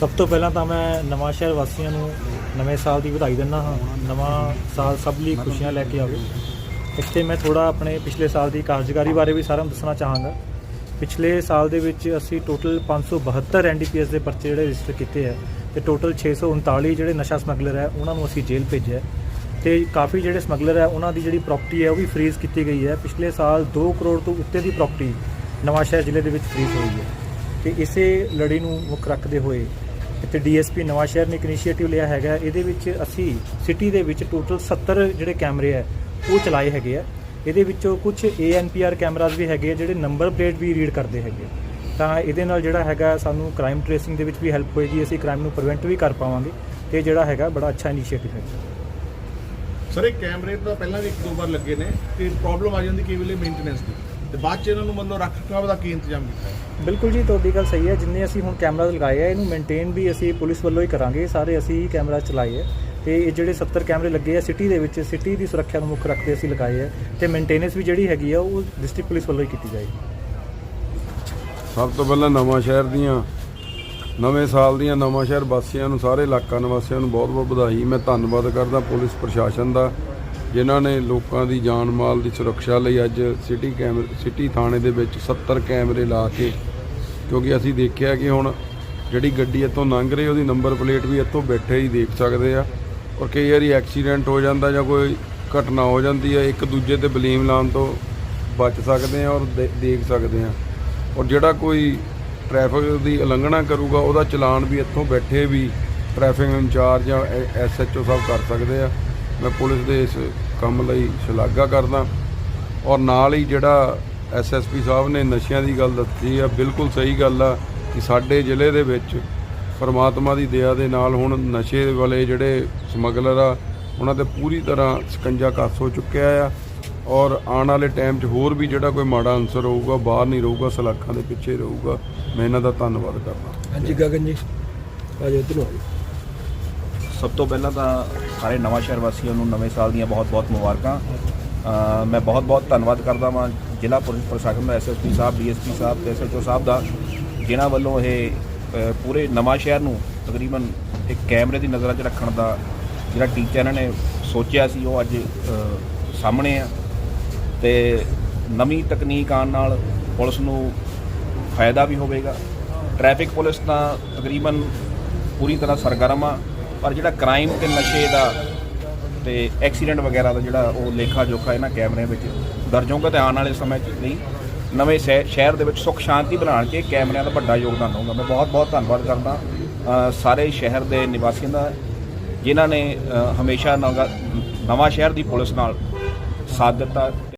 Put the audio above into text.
ਸਭ ਤੋਂ ਪਹਿਲਾਂ ਤਾਂ ਮੈਂ ਨਵਾਂ ਸ਼ਹਿਰ ਵਾਸੀਆਂ ਨੂੰ ਨਵੇਂ ਸਾਲ ਦੀ ਵਧਾਈ ਦਿੰਦਾ ਹਾਂ। ਨਵਾਂ ਸਾਲ ਸਭ ਲਈ ਖੁਸ਼ੀਆਂ ਲੈ ਕੇ ਆਵੇ ਇੱਥੇ ਮੈਂ ਥੋੜਾ ਆਪਣੇ ਪਿਛਲੇ ਸਾਲ ਦੀ ਕਾਰਜਕਾਰੀ ਬਾਰੇ ਵੀ ਸਾਰਿਆਂ ਨੂੰ ਦੱਸਣਾ ਚਾਹਾਂਗਾ। ਪਿਛਲੇ ਸਾਲ ਦੇ ਵਿੱਚ ਅਸੀਂ ਟੋਟਲ 572 ਐਨਡੀਪੀਐਸ ਦੇ ਪਰਚੇ ਜਿਹੜੇ ਰਜਿਸਟਰ ਕੀਤੇ ਹੈ ਤੇ ਟੋਟਲ 639 ਜਿਹੜੇ ਨਸ਼ਾ ਸਮਗਲਰ ਹੈ, ਉਹਨਾਂ ਨੂੰ ਅਸੀਂ ਜੇਲ੍ਹ ਭੇਜਿਆ। ਹੈ ਤੇ ਕਾਫੀ ਜਿਹੜੇ ਸਮਗਲਰ ਹੈ, ਉਹਨਾਂ ਦੀ ਜਿਹੜੀ ਪ੍ਰਾਪਰਟੀ ਹੈ, ਉਹ ਵੀ ਫ੍ਰੀਜ਼ ਕੀਤੀ ਗਈ ਹੈ। ਪਿਛਲੇ ਸਾਲ 2 ਕਰੋੜ ਤੋਂ ਉੱਤੇ ਦੀ ਪ੍ਰਾਪਰਟੀ ਨਵਾਂ ਸ਼ਹਿਰ ਜ਼ਿਲ੍ਹੇ ਦੇ ਵਿੱਚ ਫ੍ਰੀਜ਼ ਹੋਈ ਹੈ। ਤੇ ਇਸੇ ਲੜੀ ਨੂੰ ਮੁੱਖ ਰੱਖਦੇ ਹੋਏ ਇੱਥੇ ਡੀਐਸਪੀ ਨਵਾਂ ਸ਼ਹਿਰ ਨੇ ਇੱਕ ਇਨੀਸ਼ੀਏਟਿਵ ਲਿਆ ਹੈਗਾ। ਇਹਦੇ ਵਿੱਚ ਅਸੀਂ ਸਿਟੀ ਦੇ ਵਿੱਚ ਟੋਟਲ 70 ਜਿਹੜੇ ਕੈਮਰੇ ਹੈ ਉਹ ਚਲਾਏ ਹੈਗੇ ਆ। ਇਹਦੇ ਵਿੱਚੋਂ ਕੁਝ ਏਐਨਪੀਆਰ ਕੈਮਰਾਜ਼ ਵੀ ਹੈਗੇ ਆ, ਜਿਹੜੇ ਨੰਬਰ ਪਲੇਟ ਵੀ ਰੀਡ ਕਰਦੇ ਹੈਗੇ ਆ। ਤਾਂ ਇਹਦੇ ਨਾਲ ਜਿਹੜਾ ਹੈਗਾ, ਸਾਨੂੰ ਕ੍ਰਾਈਮ ਟ੍ਰੇਸਿੰਗ ਦੇ ਵਿੱਚ ਵੀ ਹੈਲਪ ਹੋਏਗੀ। ਅਸੀਂ ਕ੍ਰਾਈਮ ਨੂੰ ਪ੍ਰੀਵੈਂਟ ਵੀ ਕਰ ਪਾਵਾਂਗੇ। ਤੇ ਜਿਹੜਾ ਹੈਗਾ, ਬੜਾ ਅੱਛਾ ਇਨੀਸ਼ੀਏਟਿਵ ਹੈ। ਸਰ ਇਹ ਕੈਮਰੇ ਤਾਂ ਪਹਿਲਾਂ ਵੀ ਇੱਕ ਦੋ ਵਾਰ ਲੱਗੇ ਨੇ, ਤੇ ਪ੍ਰੋਬਲਮ ਆ ਜਾਂਦੀ ਕਈ ਵੇਲੇ ਮੇਨਟੇਨੈਂਸ ਦੀ। ਤੇ ਬਾਅਦ ਚ ਇਹਨਾਂ ਨੂੰ ਮਤਲਬ ਰੱਖ ਰਖਾਵ ਦਾ ਕੀ ਇੰਤਜ਼ਾਮ ਕੀਤਾ ਹੈ? ਬਿਲਕੁਲ ਜੀ ਤੁਹਾਡੀ ਗੱਲ ਸਹੀ ਹੈ। ਜਿੰਨੇ ਅਸੀਂ ਹੁਣ ਕੈਮਰਾ ਲਗਾਏ ਆ ਇਹਨੂੰ ਮੇਨਟੇਨ ਵੀ ਅਸੀਂ ਪੁਲਿਸ ਵੱਲੋਂ ਹੀ ਕਰਾਂਗੇ। ਸਾਰੇ ਅਸੀਂ ਹੀ ਕੈਮਰਾ ਚਲਾਏ ਆ। ਤੇ ਇਹ ਜਿਹੜੇ 70 ਕੈਮਰੇ ਲੱਗੇ ਆ ਸਿਟੀ ਦੇ ਵਿੱਚ ਸਿਟੀ ਦੀ ਸੁਰੱਖਿਆ ਨੂੰ ਮੁੱਖ ਰੱਖਦੇ ਅਸੀਂ ਲਗਾਏ ਆ। ਤੇ ਮੇਨਟੇਨੈਂਸ ਵੀ ਜਿਹੜੀ ਹੈਗੀ ਆ ਉਹ ਡਿਸਟ੍ਰਿਕਟ ਪੁਲਿਸ ਵੱਲੋਂ ਹੀ ਕੀਤੀ ਜਾਏਗੀ। ਸਭ ਤੋਂ ਪਹਿਲਾਂ ਨਵਾਂ ਸ਼ਹਿਰ ਦੀਆਂ ਨਵੇਂ ਸਾਲ ਦੀਆਂ ਨਵਾਂ ਸ਼ਹਿਰ ਵਾਸੀਆਂ ਨੂੰ ਸਾਰੇ ਇਲਾਕਾ ਨਿਵਾਸੀਆਂ ਨੂੰ ਬਹੁਤ-ਬਹੁਤ ਵਧਾਈ। ਮੈਂ ਧੰਨਵਾਦ ਕਰਦਾ ਪੁਲਿਸ ਪ੍ਰਸ਼ਾਸਨ ਦਾ। ਜਿਨ੍ਹਾਂ ਨੇ ਲੋਕਾਂ ਦੀ ਜਾਨ ਮਾਲ ਦੀ ਸੁਰੱਖਿਆ ਲਈ ਅੱਜ ਸਿਟੀ ਕੈਮਰੇ, ਸਿਟੀ ਥਾਣੇ ਦੇ ਵਿੱਚ 70 ਕੈਮਰੇ ਲਾ ਕੇ, ਕਿਉਂਕਿ ਅਸੀਂ ਦੇਖਿਆ ਕਿ ਹੁਣ ਜਿਹੜੀ ਗੱਡੀ ਇੱਥੋਂ ਲੰਘ ਰਹੀ, ਉਹਦੀ ਨੰਬਰ ਪਲੇਟ ਵੀ ਇੱਥੋਂ ਬੈਠੇ ਹੀ ਦੇਖ ਸਕਦੇ ਆ। ਔਰ ਕਈ ਵਾਰੀ ਐਕਸੀਡੈਂਟ ਹੋ ਜਾਂਦਾ ਜਾਂ ਕੋਈ ਘਟਨਾ ਹੋ ਜਾਂਦੀ ਹੈ ਇੱਕ ਦੂਜੇ ਤੇ ਬਲੀਮ ਲਾਉਣ ਤੋਂ ਬਚ ਸਕਦੇ ਆ ਔਰ ਦੇ- ਦੇਖ ਸਕਦੇ ਆ। ਔਰ ਜਿਹੜਾ ਕੋਈ ਟ੍ਰੈਫਿਕ ਦੀ ਉਲੰਘਣਾ ਕਰੂਗਾ, ਉਹਦਾ ਚਲਾਨ ਵੀ ਇੱਥੋਂ ਬੈਠੇ ਵੀ ਟ੍ਰੈਫਿਕ ਇੰਚਾਰਜ ਜਾਂ ਐਸਐਚਓ ਸਾਹਿਬ ਕਰ ਸਕਦੇ ਆ। ਮੈਂ ਪੁਲਿਸ ਦੇ ਇਸ ਕੰਮ ਲਈ ਸ਼ਲਾਘਾ ਕਰਦਾ। ਔਰ ਨਾਲ ਹੀ ਜਿਹੜਾ ਐਸਐਸਪੀ ਸਾਹਿਬ ਨੇ ਨਸ਼ਿਆਂ ਦੀ ਗੱਲ ਦੱਸੀ ਆ, ਬਿਲਕੁਲ ਸਹੀ ਗੱਲ ਆ ਕਿ ਸਾਡੇ ਜ਼ਿਲ੍ਹੇ ਦੇ ਵਿੱਚ ਪਰਮਾਤਮਾ ਦੀ ਦਇਆ ਦੇ ਨਾਲ ਹੁਣ ਨਸ਼ੇ ਵਾਲੇ ਜਿਹੜੇ ਸਮਗਲਰ ਆ, ਉਹਨਾਂ ਤੇ ਪੂਰੀ ਤਰ੍ਹਾਂ ਸਕੰਜਾ ਕੱਸ ਹੋ ਚੁੱਕਿਆ ਆ। ਔਰ ਆਉਣ ਵਾਲੇ ਟਾਈਮ 'ਚ ਹੋਰ ਵੀ ਜਿਹੜਾ ਕੋਈ ਮਾੜਾ ਅਨਸਰ ਹੋਊਗਾ, ਬਾਹਰ ਨਹੀਂ ਰਹੂਗਾ, ਸਲਾਖਾਂ ਦੇ ਪਿੱਛੇ ਰਹੂਗਾ, ਮੈਂ ਇਹਨਾਂ ਦਾ ਧੰਨਵਾਦ ਕਰਦਾ। ਹਾਂਜੀ, ਗਗਨ ਜੀ। ਆਜੋ ਇੱਧਰ ਨੂੰ ਸਭ ਤੋਂ ਪਹਿਲਾਂ ਤਾਂ ਸਾਰੇ ਨਵਾਂ ਸ਼ਹਿਰ ਵਾਸੀਆਂ ਨੂੰ ਨਵੇਂ ਸਾਲ ਦੀਆਂ ਬਹੁਤ-ਬਹੁਤ ਮੁਬਾਰਕਾਂ। ਮੈਂ ਬਹੁਤ-ਬਹੁਤ ਧੰਨਵਾਦ ਕਰਦਾ ਹਾਂ ਜ਼ਿਲ੍ਹਾ ਪੁਲਿਸ ਪ੍ਰਸ਼ਾਸਨ ਦਾ ਐਸਐਸਪੀ ਸਾਹਿਬ ਡੀਐਸਪੀ ਸਾਹਿਬ ਤੇ ਐਸਐਚਓ ਸਾਹਿਬ ਦਾ, ਜਿਨ੍ਹਾਂ ਵੱਲੋਂ ਇਹ ਪੂਰੇ ਨਵਾਂ ਸ਼ਹਿਰ ਨੂੰ ਤਕਰੀਬਨ ਇੱਕ ਕੈਮਰੇ ਦੀ ਨਜ਼ਰਾਂ 'ਚ ਰੱਖਣ ਦਾ ਜਿਹੜਾ ਟੀਚਾ ਇਹਨਾਂ ਨੇ ਸੋਚਿਆ ਸੀ, ਉਹ ਅੱਜ ਸਾਹਮਣੇ ਆ। ਤੇ ਨਵੀਂ ਤਕਨੀਕ ਆਉਣ ਨਾਲ ਪੁਲਿਸ ਨੂੰ ਫਾਇਦਾ ਵੀ ਹੋਵੇਗਾ। ਟ੍ਰੈਫਿਕ ਪੁਲਿਸ ਤਾਂ ਤਕਰੀਬਨ ਪੂਰੀ ਤਰ੍ਹਾਂ ਸਰਗਰਮ ਆ। ਪਰ ਜਿਹੜਾ ਕ੍ਰਾਈਮ ਤੇ ਨਸ਼ੇ ਦਾ ਤੇ ਐਕਸੀਡੈਂਟ ਵਗੈਰਾ ਦਾ ਜਿਹੜਾ ਉਹ ਲੇਖਾ ਜੋਖਾ ਇਹਨਾਂ ਕੈਮਰਿਆਂ ਵਿੱਚ ਦਰਜ ਹੋਊਗਾ ਤੇ ਆਉਣ ਵਾਲੇ ਸਮੇਂ 'ਚ ਨਹੀਂ, ਨਵੇਂ ਸ਼ਹਿ- ਸ਼ਹਿਰ ਦੇ ਵਿੱਚ ਸੁੱਖ ਸ਼ਾਂਤੀ ਬਣਾਉਣ 'ਚ ਕੈਮਰਿਆਂ ਦਾ ਵੱਡਾ ਯੋਗਦਾਨ ਹੋਊਗਾ। ਮੈਂ ਬਹੁਤ ਬਹੁਤ ਧੰਨਵਾਦ ਕਰਦਾ ਸਾਰੇ ਸ਼ਹਿਰ ਦੇ ਨਿਵਾਸੀਆਂ ਦਾ, ਜਿਨ੍ਹਾਂ ਨੇ ਹਮੇਸ਼ਾ ਨਵਾਂ ਸ਼ਹਿਰ ਦੀ ਪੁਲਿਸ ਨਾਲ ਸਾਥ ਦਿੱਤਾ।